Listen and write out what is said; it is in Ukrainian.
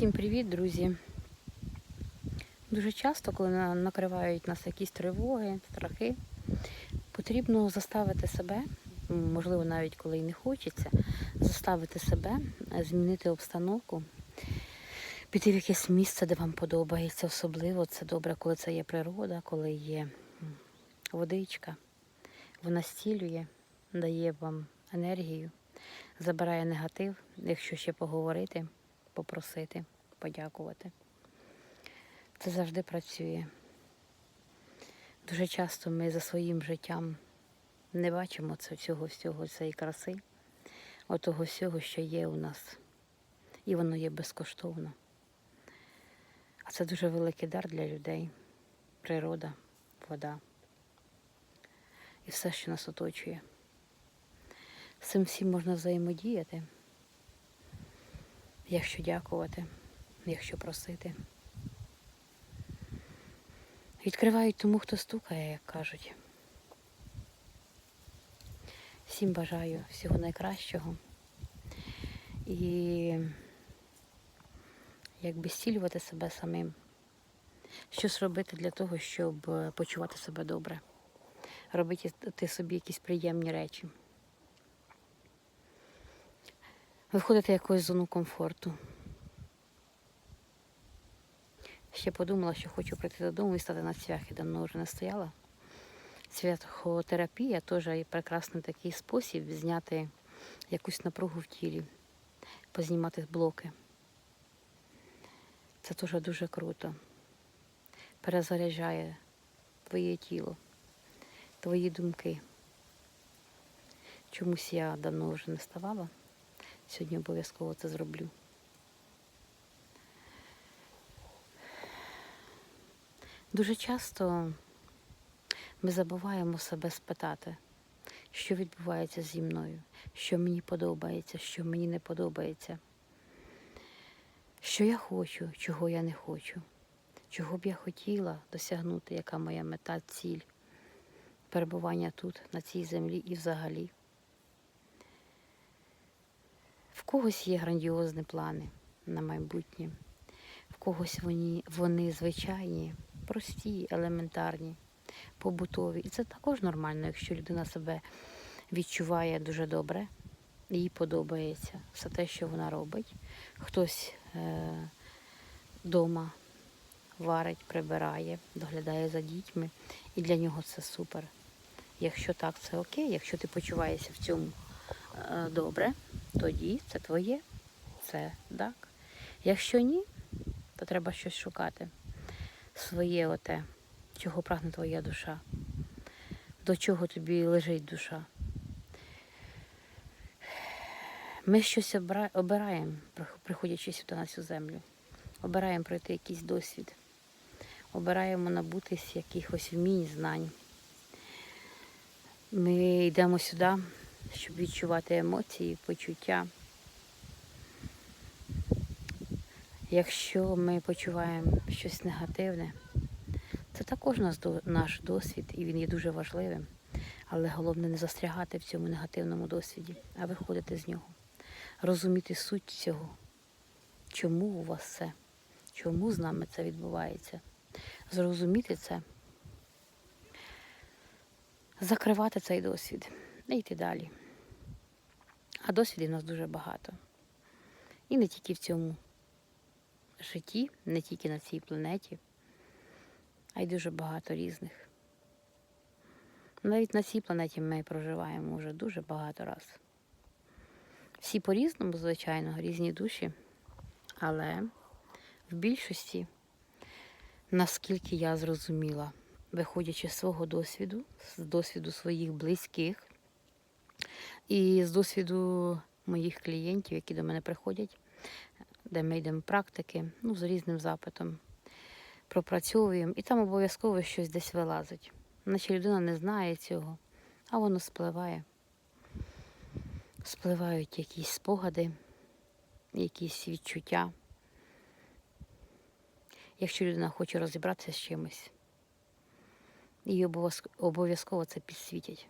Всім привіт, друзі. Дуже часто, коли накривають нас якісь тривоги, страхи, потрібно заставити себе, можливо, навіть коли й не хочеться, заставити себе е, змінити обстановку, піти в якесь місце, де вам подобається. Особливо це добре, коли це є природа, коли є водичка. Вона стілює, дає вам енергію, забирає негатив, якщо ще поговорити, попросити, подякувати. Це завжди працює. Дуже часто ми за своїм життям не бачимо це, цього всього, цієї краси, отого всього, що є у нас. І воно є безкоштовно. А це дуже великий дар для людей. Природа, вода і все, що нас оточує. З цим всім можна взаємодіяти, якщо дякувати, якщо просити. Відкривають тому, хто стукає, як кажуть. Всім бажаю всього найкращого. І якби зцілювати себе самим. Щось робити для того, щоб е, почувати себе добре. Робити собі якісь приємні речі. Виходити в якусь зону комфорту. Ще подумала, що хочу прийти додому і стати на цвяхи. Давно вже не стояла. Цвяхотерапія теж прекрасний такий спосіб зняти якусь напругу в тілі, познімати блоки. Це теж дуже круто. Перезаряджає твоє тіло, твої думки. Чомусь я давно вже не ставала. Сьогодні обов'язково це зроблю. Дуже часто ми забуваємо себе спитати, що відбувається зі мною, що мені подобається, що мені не подобається, що я хочу, чого я не хочу, чого б я хотіла досягнути, яка моя мета, ціль, перебування тут, на цій землі і взагалі. В когось є грандіозні плани на майбутнє, в когось вони, вони звичайні, прості, елементарні, побутові. І це також нормально, якщо людина себе відчуває дуже добре, їй подобається все те, що вона робить. Хтось е, вдома варить, прибирає, доглядає за дітьми, і для нього це супер. Якщо так, це окей, якщо ти почуваєшся в цьому е, добре, тоді це твоє, це так. Якщо ні, то треба щось шукати. Своє оте, чого прагне твоя душа, до чого тобі лежить душа. Ми щось обираємо, прих- приходячи сюди на цю землю. Обираємо пройти якийсь досвід, обираємо набутись якихось вмінь, знань. Ми йдемо сюди, щоб відчувати емоції, почуття. Якщо ми почуваємо щось негативне, це також наш, досвід, і він є дуже важливим. Але головне не застрягати в цьому негативному досвіді, а виходити з нього, розуміти суть цього, чому у вас це, чому з нами це відбувається. Зрозуміти це, закривати цей досвід і йти далі. А досвідів у нас дуже багато. І не тільки в цьому житті, не тільки на цій планеті, а й дуже багато різних. Навіть на цій планеті ми проживаємо вже дуже багато раз. Всі по-різному, звичайно, різні душі, але в більшості, наскільки я зрозуміла, виходячи з свого досвіду, з досвіду своїх близьких і з досвіду моїх клієнтів, які до мене приходять, де ми йдемо практики, ну, з різним запитом, пропрацьовуємо, і там обов'язково щось десь вилазить. Наче людина не знає цього, а воно спливає. Спливають якісь спогади, якісь відчуття. Якщо людина хоче розібратися з чимось, їй обов'язково це підсвітять.